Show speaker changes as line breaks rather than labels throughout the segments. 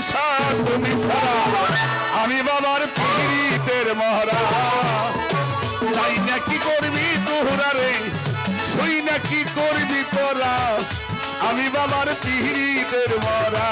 ভরসা তুমি সারা আমি বাবার পীড়িতের মহারা। তাই না কি করবি তোহরা রে? সই না কি করবি তোরা? আমি বাবার পীড়িতের মরা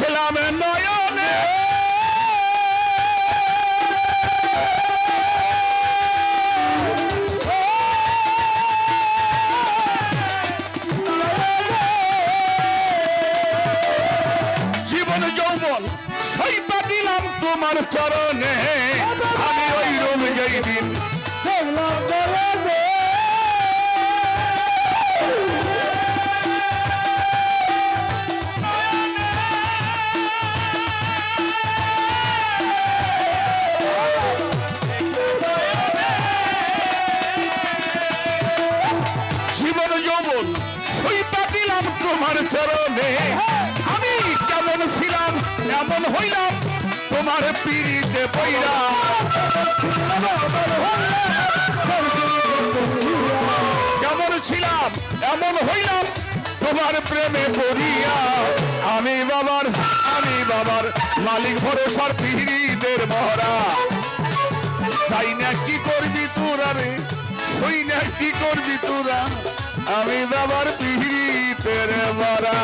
দেখলাম নয়নে। জীবন যৌবন সইপা দিলাম তোমার চরণে। আমি ওই রূপ গেই দিন জীবন চরণে আমি কেমন ছিলাম, এমন হইলাম, তোমার পিড়িতে পইরা কেমন ছিলাম, এমন হইলাম, তোমার প্রেমে পড়িয়া। আমি বাবার আমি বাবার মালিক ভরসার পিড়িদের ভরা চাই না কি করবি তোরা রে, সই না কি করবি তোরা। আমি বাবার পিড়িতের মরা।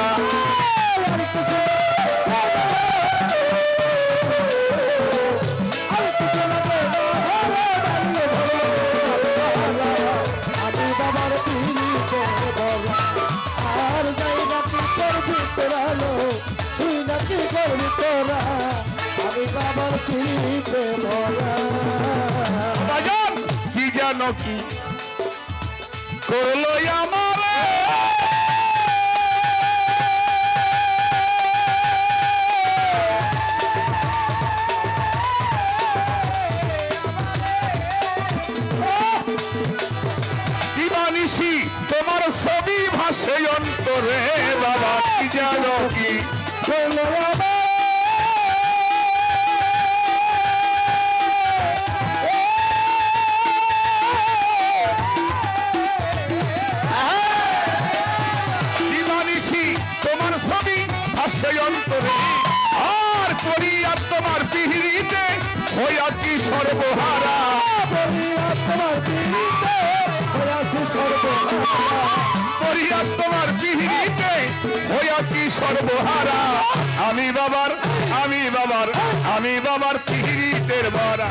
কি
জানো কি করল আমার? ভাসে অন্তরে বাবা কি জানো কি?
চলো আমার
আর করিয়া তোমার পিহিরিতে হইয়াছি সর্বহারা। করিয়া তোমার হইয়া কি সর্বহারা? আমি বাবার আমি বাবার আমি বাবার পিহিরিতের ভরা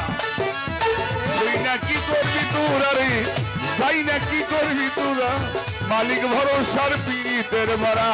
সেই না কি করবি তোরা রে? যাই না কি করবি তোরা? মালিক ভরসার পীড়িতের মরা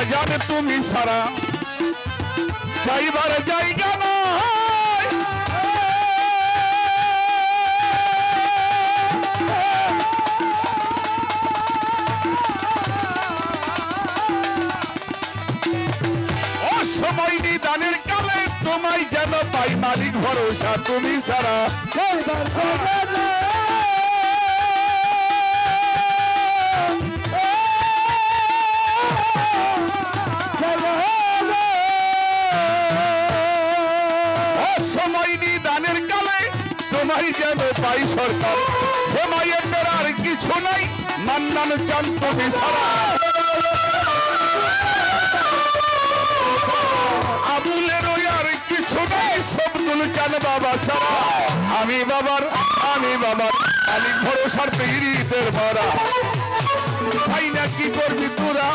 বাজারে তুমি সারা। যাইবার জায়গা ও সময় তোমায় যেন পাই মালিক ভরসা তুমি সারা। তোমায় যেন পাই সরকার। হেমায়ের আর কিছু নাই। মান্নান চান তুমি আবুলের ওই আর কিছু নাই সবদুল চান বাবা সারা। আমি বাবার আমি বাবার মালিক ভরসার পিড়িতের মরা। তাই না কি করবি তোরা?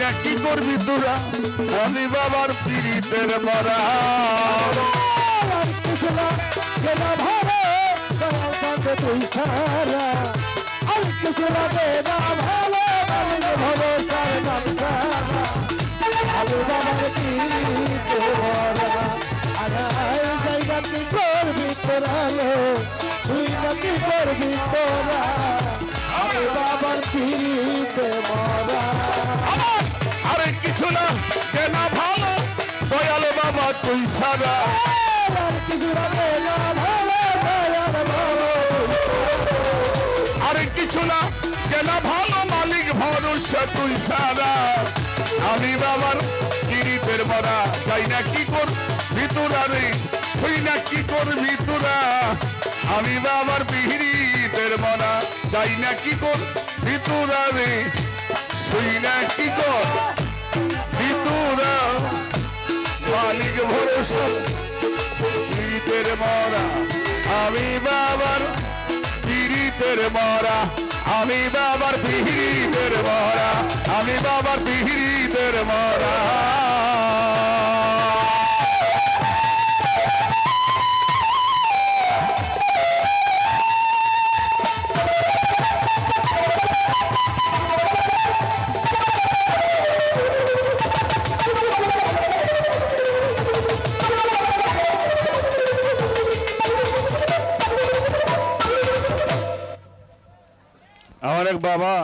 না কি করবি তোরা? আমি বাবার পিড়িতের মরা।
না কেন ভালো দয়াল কান্দে তুই সারা। আর কিছু লাগে না ভালো
না ভালো, দয়াল বাবা তুই সারা।
আর কিছু না ভালো
ভালো মালিক ভরসা তুই সারা। আমি বাবার কিরিতের মরা চাই না কি কর ভিতরা রে, শুই না কি কর ভিতরা। আমি বাবার বিহিরিতের মরা চাই না কি কর ভিতরা রে, শুই না কি কর ভিতরা। মালিক ভরসা পীড়িতের মরা। আমি বাবার পীড়িতের মরা। আমি বাবার পীড়িতের মরা। আমি বাবার পীড়িতের মরা। আমার এক বাবা